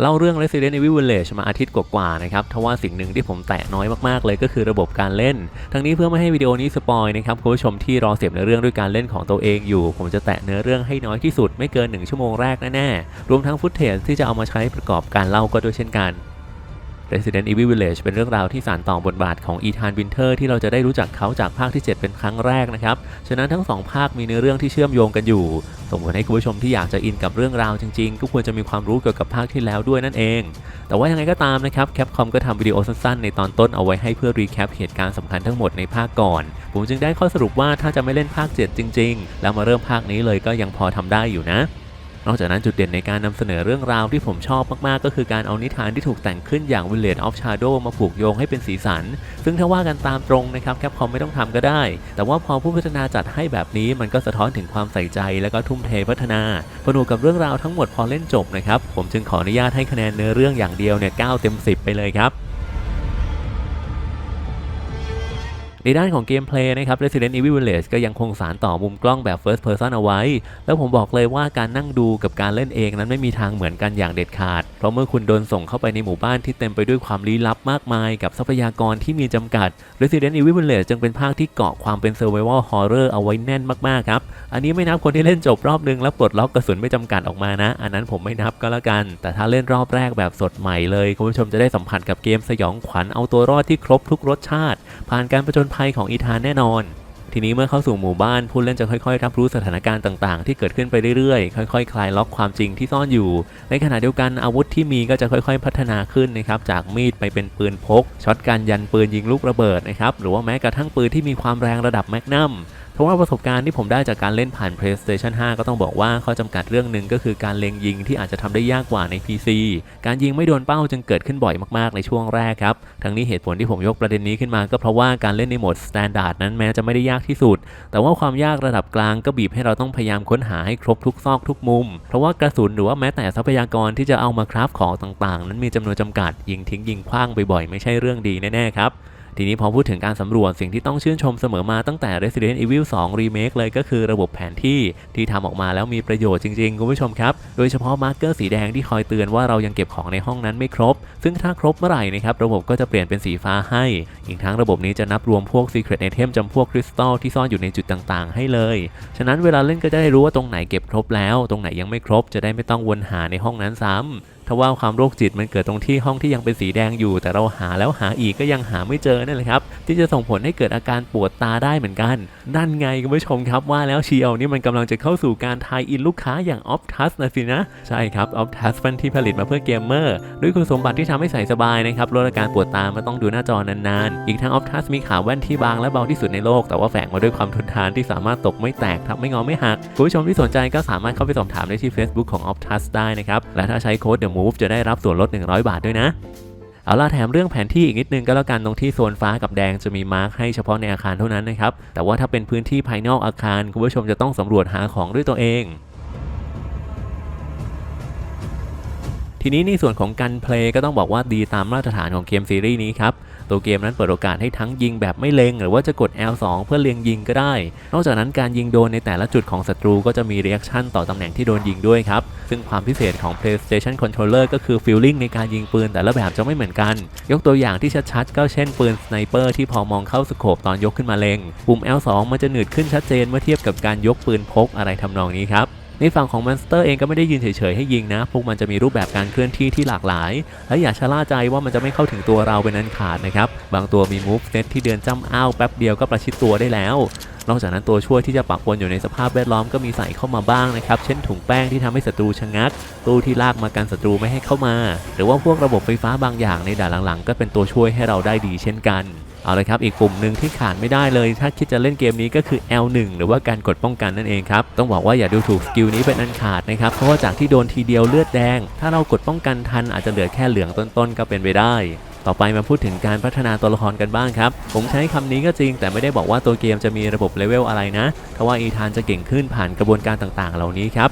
เล่าเรื่อง Resident Evil Village มาอาทิตย์กว่าๆนะครับทว่าสิ่งหนึ่งที่ผมแตะน้อยมากๆเลยก็คือระบบการเล่น ทั้งนี้เพื่อไม่ให้วิดีโอนี้สปอยนะครับคุณผู้ชมที่รอเสพเนื้อเรื่องด้วยการเล่นของตัวเองอยู่ ผมจะแตะเนื้อเรื่องให้น้อยที่สุดไม่เกิน 1 ชั่วโมงแรกแน่ๆรวมทั้งฟุตเทจที่จะเอามาใช้ประกอบการเล่าก็ด้วยเช่นกัน Resident Evil Village เป็นเรื่องราวที่สานต่อบทบาทของอีธานวินเทอร์ที่เราจะได้รู้จักเขาจากภาคที่ 7 เป็นครั้งแรกนะครับ ฉะนั้นทั้งสองภาคมีเนื้อเรื่องที่เชื่อมโยงกันอยู่ ส่งผลให้คุณผู้ชมที่อยากจะอินกับเรื่องราวจริงๆ ก็ควรจะมีความรู้เกี่ยวกับภาคที่แล้วด้วยนั่นเอง แต่ว่ายังไงก็ตามนะครับแคปคอมก็ทำวิดีโอสั้นๆ ในตอนต้นเอาไว้ให้เพื่อรีแคปเหตุการณ์สำคัญทั้งหมดในภาคก่อน ผมจึงได้ข้อสรุปว่าถ้าจะไม่เล่นภาค 7 จริง ๆ แล้วมาเริ่มภาคนี้เลยก็ยังพอทำได้อยู่นะ นอกจากนั้นจุดเด่นในการนำเสนอเรื่องราวที่ผมชอบมากๆ ก็คือการเอานิทานที่ถูกแต่งขึ้นอย่าง Village of Shadow มาผูกโยงให้เป็นสีสัน ซึ่งถ้าว่ากันตามตรงนะครับแคปคอมไม่ต้องทำก็ได้ แต่ว่าพอผู้พัฒนาจัดให้แบบนี้มันก็สะท้อนถึงความใส่ใจและก็ทุ่มเทพัฒนาผนวกกับเรื่องราวทั้งหมดพอเล่นจบนะครับผมจึงขออนุญาตให้คะแนนเนื้อเรื่องอย่างเดียวเนี่ย9เต็ม 10 ไปเลยครับ ในด้านของเกมเพลย์นะครับ Resident Evil Village ก็ยังคงสารต่อมุมกล้องแบบ First Person เอาไว้ แล้วผมบอกเลยว่าการนั่งดูกับการเล่นเองนั้นไม่มีทางเหมือนกันอย่างเด็ดขาด เพราะเมื่อคุณโดนส่งเข้าไปในหมู่บ้านที่เต็มไปด้วยความลี้ลับมากมายกับทรัพยากรที่มีจำกัด Resident Evil Village จึงเป็นภาคที่เกาะความเป็น Survival Horror เอาไว้แน่นมากๆครับ อันนี้ไม่นับคนที่เล่นจบรอบนึงแล้วปลดล็อกกระสุนไม่จำกัดออกมานะ อันนั้นผมไม่นับก็แล้วกัน แต่ถ้าเล่นรอบแรกแบบสดใหม่เลยคุณผู้ชมจะได้สัมผัสกับเกมสยองขวัญเอาตัวรอดที่ครบทุกรสชาติ ผ่านการประจนภัยของอีธานแน่นอน ทีนี้เมื่อเข้าสู่หมู่บ้านผู้เล่นจะค่อยๆ รับรู้สถานการณ์ต่างๆ ที่เกิดขึ้นไปเรื่อยๆ ค่อยๆ คลายล็อกความจริงที่ซ่อนอยู่ ในขณะเดียวกันอาวุธที่มีก็จะค่อยๆ พัฒนาขึ้นนะครับจากมีดไปเป็นปืนพกช็อตการยันปืนยิงลูกระเบิดนะครับหรือว่าแม้กระทั่งปืนที่มีความแรงระดับแมกนัม ราะว่าประสบการณ์ที่ผมได้จากการเล่นผ่าน PlayStation 5 ก็ต้องบอกว่าข้อจำกัดเรื่องหนึ่งก็คือการเล็งยิงที่อาจจะทำได้ยากกว่าใน PC การยิงไม่โดนเป้าจึงเกิดขึ้นบ่อยมากๆในช่วงแรกครับ ทั้งนี้เหตุผลที่ผมยกประเด็นนี้ขึ้นมาก็เพราะว่าการเล่นในโหมด Standard นั้นแม้จะไม่ได้ยากที่สุด แต่ว่าความยากระดับกลางก็บีบให้เราต้องพยายามค้นหาให้ครบทุกซอกทุกมุม เพราะว่ากระสุนหรือว่าแม้แต่ทรัพยากรที่จะเอามาคราฟของต่างๆ นั้นมีจำนวนจำกัดยิงทิ้งยิงคว้างบ่อยๆไม่ใช่เรื่องดีแน่ๆครับ ทีนี้พอพูดถึงการสำรวจสิ่งที่ต้องชื่นชมเสมอมาตั้งแต่ Resident Evil 2 Remake เลยก็คือระบบแผนที่ที่ทำออกมาแล้วมีประโยชน์จริงๆ คุณผู้ชมครับ โดยเฉพาะมาร์กเกอร์สีแดงที่คอยเตือนว่าเรายังเก็บของในห้องนั้นไม่ครบ ซึ่งถ้าครบเมื่อไหร่นะครับระบบก็จะเปลี่ยนเป็นสีฟ้าให้ อีกทั้งระบบนี้จะนับรวมพวก Secret Item จำพวกคริสตัลที่ซ่อนอยู่ในจุดต่างๆ ให้เลย ฉะนั้นเวลาเล่นก็จะได้รู้ว่าตรงไหนเก็บครบแล้ว ตรงไหนยังไม่ครบจะได้ไม่ต้องวนหาในห้องนั้นซ้ำ ถ้าว่าความโรคจิตมันเกิดตรงที่ห้องที่ยังเป็นสีแดงอยู่ แต่เราหาแล้วหาอีกก็ยังหาไม่เจอนั่นแหละครับที่จะส่งผลให้เกิดอาการปวดตาได้เหมือนกัน นั่นไงคุณผู้ชมครับว่าแล้วเชียวนี่มันกำลังจะเข้าสู่การทายอินลูกค้าอย่าง Optus นะสินะ ใช่ครับ Optus เป็นที่ผลิตมาเพื่อเกมเมอร์ด้วยคุณสมบัติที่ทำให้ใส่สบายนะครับลดอาการปวดตาไม่ต้องดูหน้าจอนานๆ อีกทั้ง Optus มีขาแว่นที่บางและเบาที่สุดในโลก แต่ว่าแฝงมาด้วยความทนทานที่สามารถตกไม่แตกทับไม่งอไม่หักคุณผู้ชมที่สนใจก็สามารถเข้าไปสอบถามได้ที่ Facebook ของ Optus ได้นะครับและถ้าใช้โค้ด The Move จะได้รับส่วนลด 100 บาทด้วยนะ เอาล่ะแถมเรื่องแผนที่อีกนิดนึงก็แล้วกันตรงที่โซนฟ้ากับแดงจะมีมาร์คให้เฉพาะในอาคารเท่านั้นนะครับ แต่ว่าถ้าเป็นพื้นที่ภายนอกอาคารคุณผู้ชมจะต้องสำรวจหาของด้วยตัวเอง ทีนี้ในส่วนของการเพลย์ก็ต้องบอกว่าดีตามมาตรฐานของเกมซีรีส์นี้ครับ ตัวเกมนั้นเปิดโอกาสให้ทั้งยิงแบบไม่เล็ง หรือว่าจะกด L2 เพื่อเล็งยิงก็ได้ นอกจากนั้นการยิงโดนในแต่ละจุดของศัตรูก็จะมีเรีแอคชั่นต่อตำแหน่งที่โดนยิงด้วยครับ ซึ่งความพิเศษของ PlayStation Controller ก็คือฟีลลิ่งในการยิงปืนแต่ละแบบจะไม่เหมือนกัน ยกตัวอย่างที่ชัดๆก็เช่นปืนสไนเปอร์ที่พอมองเข้าสโคปตอนยกขึ้นมาเล็ง ปุ่ม L2 มันจะหนืดขึ้นชัดเจนเมื่อเทียบกับการยกปืนพกอะไรทำนองนี้ครับ ในฝั่งของมอนสเตอร์เองก็ไม่ได้ยืนเฉยๆให้ยิงนะ พวกมันจะมีรูปแบบการเคลื่อนที่ที่หลากหลาย และอย่าชะล่าใจว่ามันจะไม่เข้าถึงตัวเราเป็นอันขาดนะครับ บางตัวมีมูฟเซตที่เดินจ้ำอ้าวแป๊บเดียวก็ประชิดตัวได้แล้ว นอกจากนั้นตัวช่วยที่จะปะปนอยู่ในสภาพแวดล้อมก็มีใส่เข้ามาบ้างนะครับ เช่นถุงแป้งที่ทำให้ศัตรูชะงัก ตู้ที่ลากมากันศัตรูไม่ให้เข้ามา หรือว่าพวกระบบไฟฟ้าบางอย่างในด่านหลังๆ ก็เป็นตัวช่วยให้เราได้ดีเช่นกัน เอาเลยครับอีกปุ่มหนึ่งที่ขาดไม่ได้เลย ถ้าคิดจะเล่นเกมนี้ก็คือ L1 หรือว่าการกดป้องกันนั่นเองครับ ต้องบอกว่าอย่าดูถูกสกิลนี้เป็นอันขาดนะครับ เพราะว่าจากที่โดนทีเดียวเลือดแดง ถ้าเรากดป้องกันทันอาจจะเหลือแค่เหลืองต้นๆก็เป็นไปได้ต่อไปมาพูดถึงการพัฒนาตัวละครกันบ้างครับ ผมใช้คำนี้ก็จริง แต่ไม่ได้บอกว่าตัวเกมจะมีระบบเลเวลอะไรนะเพราะว่าอีธานจะเก่งขึ้นผ่านกระบวนการต่างๆ เหล่านี้ครับ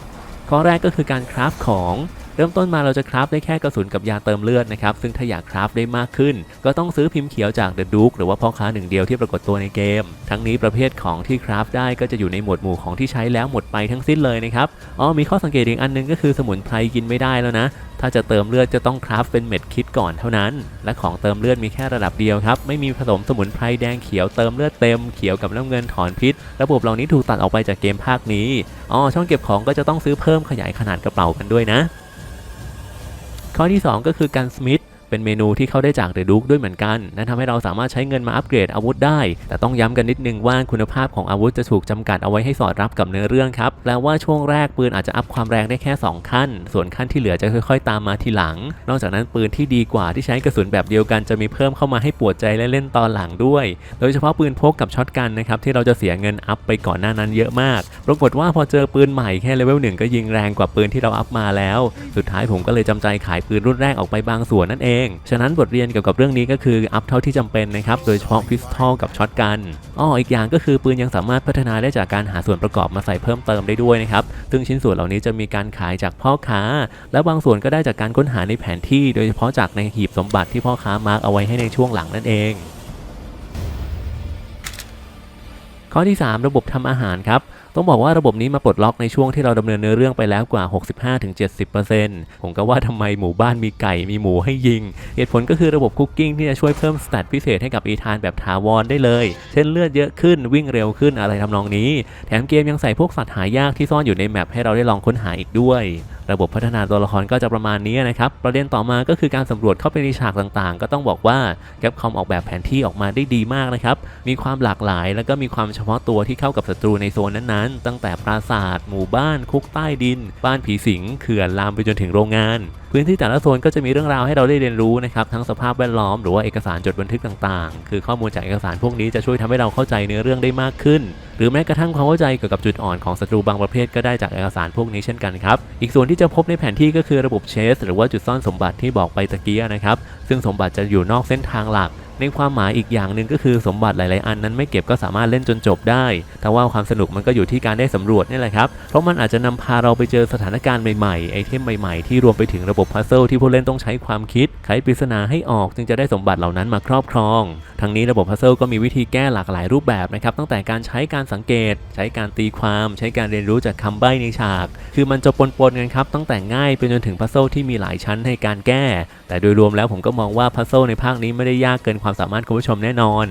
ข้อแรกก็คือการคราฟของ เริ่มต้นมาเราจะคราฟได้แค่กระสุนกับยาเติมเลือดนะครับ ซึ่งถ้าอยากคราฟได้มากขึ้น ก็ต้องซื้อพิมพ์เขียวจาก The Duke หรือว่าพ่อค้าหนึ่งเดียวที่ปรากฏตัวในเกม ทั้งนี้ประเภทของที่คราฟได้ก็จะอยู่ในหมวดหมู่ของที่ใช้แล้วหมดไปทั้งสิ้นเลยนะครับอ๋อมีข้อสังเกตอีกอันหนึงก็คือสมุนไพรกินไม่ได้แล้วนะถ้าจะเติมเลือดจะต้องคราฟเป็นเม็ดคิดก่อนเท่านั้น และของเติมเลือดมีแค่ระดับเดียวครับ ไม่มีผสมสมุนไพรแดงเขียวเติมเลือดเต็มเขียวกับน้ำเงินถอนพิษ ระบบเหล่านี้ถูกตัดออกไปจากเกมภาคนี้ อ๋อ ช่องเก็บของก็จะต้องซื้อเพิ่มขยายขนาดกระเป๋ากันด้วยนะ ข้อที่ 2 ก็คือการสมิธ เป็นเมนูที่เข้าได้จากเดอะดุกด้วยเหมือนกันนั่นทำให้เราสามารถใช้เงินมาอัปเกรดอาวุธได้ แต่ต้องย้ำกันนิดนึงว่าคุณภาพของอาวุธจะถูกจำกัดเอาไว้ให้สอดรับกับเนื้อเรื่องครับแปลว่าช่วงแรกปืนอาจจะอัพความแรงได้แค่ 2 ขั้น ส่วนขั้นที่เหลือจะค่อยๆ ตามมาทีหลัง นอกจากนั้นปืนที่ดีกว่าที่ใช้กระสุนแบบเดียวกันจะมีเพิ่มเข้ามาให้ปวดใจและเล่นตอนหลังด้วย โดยเฉพาะปืนพกกับช็อตกันนะครับที่เราจะเสียเงินอัพไปก่อนหน้านั้นเยอะมาก ปรากฏว่าพอเจอปืนใหม่แค่เลเวลหนึ่งก็ยิงแรงกว่าปืนที่เราอัพมาแล้ว สุดท้ายผมก็เลยจำใจขายปืนรุ่นแรกออกไปบางส่วนนั่นเองฉะนั้นบทเรียนเกี่ยวกับเรื่องนี้ก็คืออัพเท่าที่จำเป็นนะครับ โดยเฉพาะพิสตอลกับช็อตกันอ้ออีกอย่างก็คือปืนยังสามารถพัฒนาได้จากการหาส่วนประกอบมาใส่เพิ่มเติมได้ด้วยนะครับ ซึ่งชิ้นส่วนเหล่านี้จะมีการขายจากพ่อค้า และบางส่วนก็ได้จากการค้นหาในแผนที่ โดยเฉพาะจากในหีบสมบัติที่พ่อค้ามาร์กเอาไว้ให้ในช่วงหลังนั่นเองข้อที่ 3 ระบบทำอาหารครับ ต้องบอกว่าระบบนี้มาปลดล็อกในช่วงที่เราดำเนินเนื้อเรื่องไปแล้วกว่า 65-70%ผมก็ว่าทำไมหมู่บ้านมีไก่มีหมูให้ยิง เหตุผลก็คือระบบคุกกิ้งที่จะช่วยเพิ่มสเตตพิเศษให้กับอีธานแบบถาวรได้เลย เช่นเลือดเยอะขึ้นวิ่งเร็วขึ้นอะไรทำนองนี้ แถมเกมยังใส่พวกสัตว์หายากที่ซ่อนอยู่ในแมปให้เราได้ลองค้นหาอีกด้วย ระบบพัฒนาตัวละครก็จะประมาณนี้นะครับ ประเด็นต่อมาก็คือการสำรวจเข้าไปในฉากต่างๆ ก็ต้องบอกว่าแกปคอมออกแบบแผนที่ออกมาได้ดีมากนะครับ มีความหลากหลาย แล้วก็มีความเฉพาะตัวที่เข้ากับศัตรูในโซนนั้นๆ ตั้งแต่ปราสาท หมู่บ้าน คุกใต้ดิน บ้านผีสิง เขื่อนลามไปจนถึงโรงงานพื้นที่แต่ละโซนก็จะมีเรื่องราวให้เราได้เรียนรู้นะครับทั้งสภาพแวดล้อมหรือว่าเอกสารจดบันทึกต่างๆ คือข้อมูลจากเอกสารพวกนี้จะช่วยทำให้เราเข้าใจเนื้อเรื่องได้มากขึ้น หรือแม้กระทั่งความเข้าใจเกี่ยวกับจุดอ่อนของศัตรูบางประเภทก็ได้จากเอกสารพวกนี้เช่นกันครับอีกส่วนที่จะพบในแผนที่ก็คือระบบเชสหรือว่าจุดซ่อนสมบัติที่บอกไปตะกี้นะครับซึ่งสมบัติจะอยู่นอกเส้นทางหลัก ในความหมายอีกอย่างหนึ่งก็คือสมบัติหลาย ๆ อันนั้นไม่เก็บก็สามารถเล่นจนจบได้ แต่ว่าความสนุกมันก็อยู่ที่การได้สำรวจนี่แหละครับ เพราะมันอาจจะนำพาเราไปเจอสถานการณ์ใหม่ ๆ ไอเทมใหม่ ๆ ที่รวมไปถึงระบบพัซเซิลที่ผู้เล่นต้องใช้ความคิด ไขปริศนาให้ออกจึงจะได้สมบัติเหล่านั้นมาครอบครอง ทั้งนี้ระบบพัซเซิลก็มีวิธีแก้หลากหลายรูปแบบนะครับตั้งแต่การใช้การสังเกต ใช้การตีความ ใช้การเรียนรู้จากคำใบ้ในฉาก คือมันจะปนปนกันครับตั้งแต่ง่ายไปจนถึงพัซเซิลที่มีหลายชั้นให้การแก้ แต่โดยรวมแล้วผมก็มองว่าพัซเซิลในภาคนี้ไม่ได้ยากเกินความสามารถคุณผู้ชมแน่นอน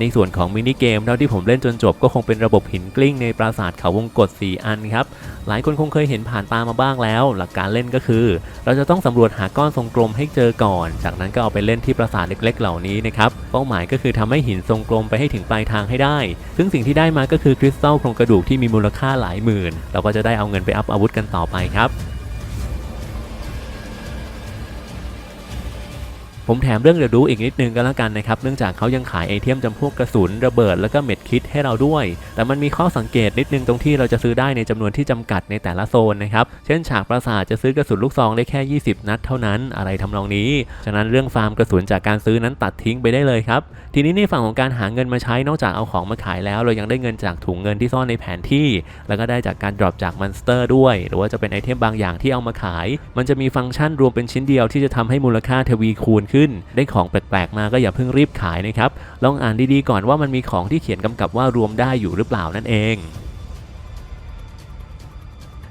ในส่วนของมินิเกมเท่าที่ผมเล่นจนจบก็คงเป็นระบบหินกลิ้งในปราสาทเขาวงกฏ4 อันครับ หลายคนคงเคยเห็นผ่านตามาบ้างแล้ว หลักการเล่นก็คือ เราจะต้องสำรวจหาก้อนทรงกลมให้เจอก่อน จากนั้นก็เอาไปเล่นที่ปราสาทเล็ก ๆ เหล่านี้นะครับเป้าหมายก็คือทำให้หินทรงกลมไปให้ถึงปลายทางให้ได้ ซึ่งสิ่งที่ได้มาก็คือคริสตัลโครงกระดูกที่มีมูลค่าหลายหมื่น เราก็จะได้เอาเงินไปอัพอาวุธกันต่อไปครับ ผมแถมเรื่องเดียวดูอีกนิดนึงก็แล้วกันนะครับ เนื่องจากเขายังขายไอเทมจำพวกกระสุนระเบิดแล้วก็เม็ดคิดให้เราด้วย แต่มันมีข้อสังเกตนิดนึงตรงที่เราจะซื้อได้ในจำนวนที่จำกัดในแต่ละโซนนะครับ เช่นฉากปราสาทจะซื้อกระสุนลูกซองได้แค่ 20 นัดเท่านั้นอะไรทำนองนี้ ฉะนั้นเรื่องฟาร์มกระสุนจากการซื้อนั้นตัดทิ้งไปได้เลยครับ ทีนี้ในฝั่งของการหาเงินมาใช้นอกจากเอาของมาขายแล้ว เรายังได้เงินจากถุงเงินที่ซ่อนในแผนที่ แล้วก็ได้จากการดรอปจากมอนสเตอร์ด้วย หรือว่าจะเป็นไอเทมบางอย่างที่เอามาขาย มันจะมีฟังก์ชันรวมเป็นชิ้นเดียวที่จะทำให้มูลค่าทวีคูณขึ้นได้ของแปลกๆมาก็อย่าเพิ่งรีบขายนะครับลองอ่านดีๆก่อนว่ามันมีของที่เขียนกำกับว่ารวมได้อยู่หรือเปล่านั่นเอง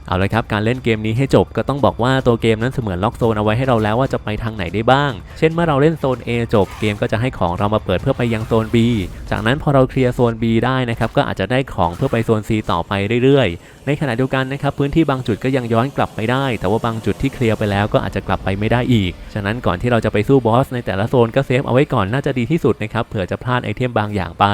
เอาเลยครับการเล่นเกมนี้ให้จบก็ต้องบอกว่าตัวเกมนั้นเสมือนล็อกโซนเอาไว้ให้เราแล้วว่าจะไปทางไหนได้บ้าง เช่นเมื่อเราเล่นโซน A จบเกมก็จะให้ของเรามาเปิดเพื่อไปยังโซน B จากนั้นพอเราเคลียร์โซน B ได้นะครับก็อาจจะได้ของเพื่อไปโซน C ต่อไปเรื่อยๆ ในขณะเดียวกันนะครับพื้นที่บางจุดก็ยังย้อนกลับไปได้ แต่ว่าบางจุดที่เคลียร์ไปแล้วก็อาจจะกลับไปไม่ได้อีก ฉะนั้นก่อนที่เราจะไปสู้บอสในแต่ละโซนก็เซฟเอาไว้ก่อนน่าจะดีที่สุดนะครับเผื่อจะพลาดไอเทมบางอย่างไป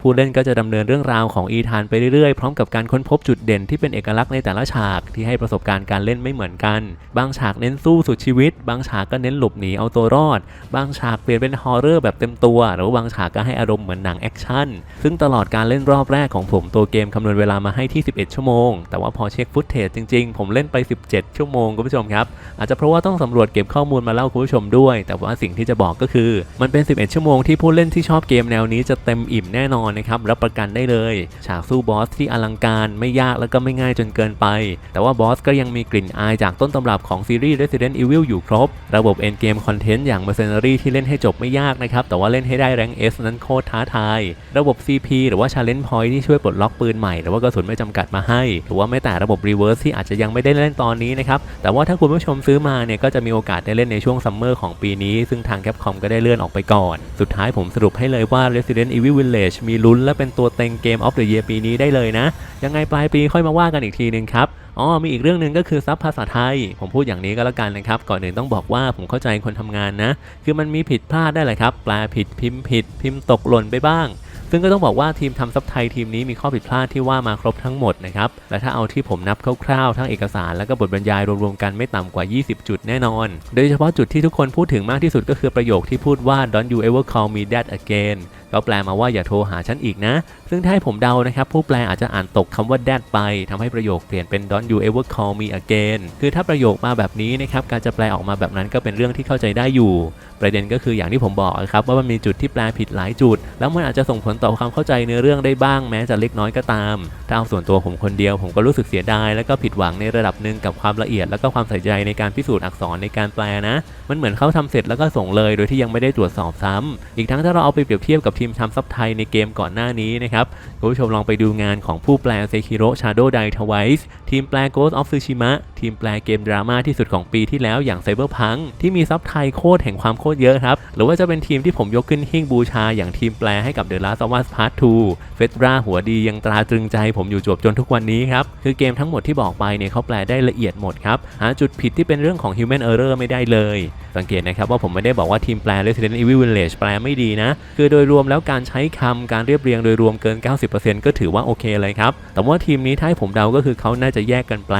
ผู้เล่นก็จะดำเนินเรื่องราวของอีธานไปเรื่อยๆ พร้อมกับการค้นพบจุดเด่นที่เป็นเอกลักษณ์ในแต่ละฉากที่ให้ประสบการณ์การเล่นไม่เหมือนกัน บางฉากเน้นสู้สุดชีวิต บางฉากก็เน้นหลบหนีเอาตัวรอด บางฉากเปลี่ยนเป็นฮอร์เรอร์แบบเต็มตัว หรือว่าบางฉากก็ให้อารมณ์เหมือนหนังแอคชั่น ซึ่งตลอดการเล่นรอบแรกของผมตัวเกมคำนวณเวลามาให้ที่ 11 ชั่วโมง แต่ว่าพอเช็คฟุตเทจจริงๆ ผมเล่นไป 17 ชั่วโมงคุณผู้ชมครับอาจจะเพราะว่าต้องสำรวจเก็บข้อมูลมาเล่าคุณผู้ชมด้วย แต่ว่าสิ่งที่จะบอกก็คือ มันเป็น 11 ชั่วโมงที่ผู้เล่นที่ชอบเกมแนวนี้จะเต็มอิ่มแน่นอนอนนะครับรับประกันได้เลยฉากสู้บอสที่อลังการไม่ยากแล้วก็ไม่ง่ายจนเกินไป แต่ว่าบอสก็ยังมีกลิ่นอายจากต้นตำรับของซีรีส์ Resident Evil อยู่ครบ ระบบ Endgame Content อย่าง Mercenary ที่เล่นให้จบไม่ยากนะครับ แต่ว่าเล่นให้ได้แรง S นั้นโคตรท้าทาย ระบบ CP หรือว่า Challenge Point ที่ช่วยปลดล็อกปืนใหม่หรือว่ากระสุนไม่จำกัดมาให้ หรือว่าแม้แต่ระบบ Reverse ที่อาจจะยังไม่ได้เล่นตอนนี้นะครับแต่ว่าถ้าคุณผู้ชมซื้อมาเนี่ยก็จะมีโอกาสได้เล่นในช่วงซัมเมอร์ของปีนี้ ซึ่งทาง Capcom ก็ได้เลื่อนออกไปก่อน สุดท้ายผมสรุปให้เลยว่า Resident Evil Village มีลุ้นและเป็นตัวเต็ง Game of the Year ปีนี้ได้เลยนะ ยังไงปลายปีค่อยมาว่ากันอีกทีนึงครับอ๋อมีอีกเรื่องหนึ่งก็คือซับภาษาไทย ผมพูดอย่างนี้ก็แล้วกันนะครับ ก่อนอื่นต้องบอกว่าผมเข้าใจคนทำงานนะ คือมันมีผิดพลาดได้แหละครับ แปลผิดพิมพ์ผิด พิมพ์ตกหล่นไปบ้าง ซึ่งก็ต้องบอกว่าทีมทำซับไทยทีมนี้มีข้อผิดพลาดที่ว่ามาครบทั้งหมดนะครับ และถ้าเอาที่ผมนับคร่าวๆ ทั้งเอกสารแล้วก็บทบรรยายรวมๆกันไม่ต่ำกว่า 20 จุดแน่นอน โดยเฉพาะจุดที่ทุกคนพูดถึงมากที่สุดก็คือประโยคที่พูดว่า don't you ever call me that again ก็แปลมาว่าอย่าโทรหาฉันอีกนะ ซึ่งถ้าให้ผมเดานะครับ ผู้แปลอาจจะอ่านตกคำว่า that ไปทำให้ประโยคเปลี่ยนเป็น don't you ever call me again คือถ้าประโยคมาแบบนี้นะครับ การจะแปลออกมาแบบนั้นก็เป็นเรื่องที่เข้าใจได้อยู่ ประเด็นก็คืออย่างที่ผมบอกครับว่ามันมีจุดที่แปลผิดหลายจุด แล้วมันอาจจะส่งผลต่อความเข้าใจเนื้อเรื่องได้บ้างแม้จะเล็กน้อยก็ตาม ถ้าเอาส่วนตัวผมคนเดียวผมก็รู้สึกเสียดาย แล้วก็ผิดหวังในระดับหนึ่งกับความละเอียด แล้วก็ความใส่ใจในการพิสูจน์อักษรในการแปลนะ มันเหมือนเขาทำเสร็จแล้วก็ส่งเลย โดยที่ยังไม่ได้ตรวจสอบซ้ำอีกทั้งถ้าเราเอาไปเปรียบเทียบกับทีมทำซับไทยในเกมก่อนหน้านี้นะครับคุณผู้ชมลองไปดูงานของผู้แปลเซคิโร่ชาโดไดทวายส์ทีมแปล Ghost of Tsushima ทีมแปลเกมดราม่าที่สุดของปีที่แล้วอย่าง Cyberpunk ที่มีซับไทยโคตรแห่งความโคตรเยอะครับ หรือว่าจะเป็นทีมที่ผมยกขึ้นหิ้งบูชาอย่างทีมแปลให้กับ The Last of Us Part 2เฟสราหัวดียังตราตรึงใจผมอยู่จวบจนทุกวันนี้ครับ คือเกมทั้งหมดที่บอกไปเนี่ยเขาแปลได้ละเอียดหมดครับ หาจุดผิดที่เป็นเรื่องของ Human Error ไม่ได้เลย สังเกตนะครับว่าผมไม่ได้บอกว่าทีมแปล Resident Evil Village แปลไม่ดีนะ คือโดยรวมแล้วการใช้คำการเรียบเรียงโดยรวมเกิน 90%ก็ถือว่าโอเคเลยครับ แต่ว่าทีมนี้ถ้าให้ผมเดาก็คือเขาน่าจะแยกกันแปล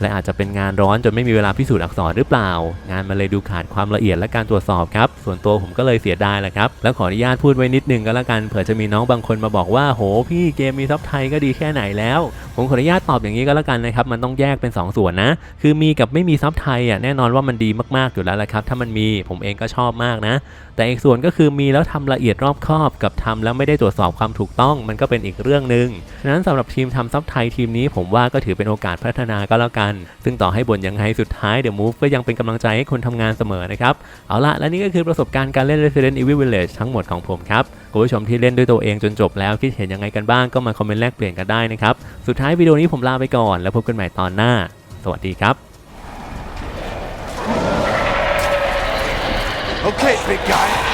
และอาจจะเป็นงานร้อนจนไม่มีเวลาพิสูจน์อักษรหรือเปล่า งานมันเลยดูขาดความละเอียดและการตรวจสอบครับ ส่วนตัวผมก็เลยเสียดายแหละครับ แล้วขออนุญาตพูดไว้นิดนึงก็แล้วกันเผื่อจะมีน้องบางคนมาบอกว่าโหพี่เกมมีซับไทยก็ดีแค่ไหนแล้ว ผมขออนุญาตตอบอย่างนี้ก็แล้วกันนะครับมันต้องแยกเป็น 2 ส่วนนะ คือมีกับไม่มีซับไทยอะแน่นอนว่ามันดีมากๆอยู่แล้วแหละครับ ถ้ามันมีผมเองก็ชอบมากนะ แต่อีกส่วนก็คือมีแล้วทำละเอียดรอบคอบกับทำแล้วไม่ได้ตรวจสอบความถูกต้องมันก็เป็นอีกเรื่องหนึ่งฉะนั้นสำหรับทีมทำซับไทยทีมนี้ผมว่าก็ถือเป็นโอกาสพัฒนาก็แล้วกันซึ่งต่อให้บ่นยังไงสุดท้ายเดี๋ยวมูฟก็ยังเป็นกำลังใจให้คนทำงานเสมอนะครับ เอาละและนี่ก็คือประสบการณ์การเล่น Resident Evil Village ทั้งหมดของผมครับคุณผู้ชมที่เล่นด้วยตัวเองจนจบแล้วคิดเห็นยังไงกันบ้างก็มาคอมเมนต์แลกเปลี่ยนกันได้นะครับ สุดท้ายวิดีโอนี้ผมลาไปก่อน แล้วพบกันใหม่ตอนหน้า สวัสดีครับ Okay, big guy.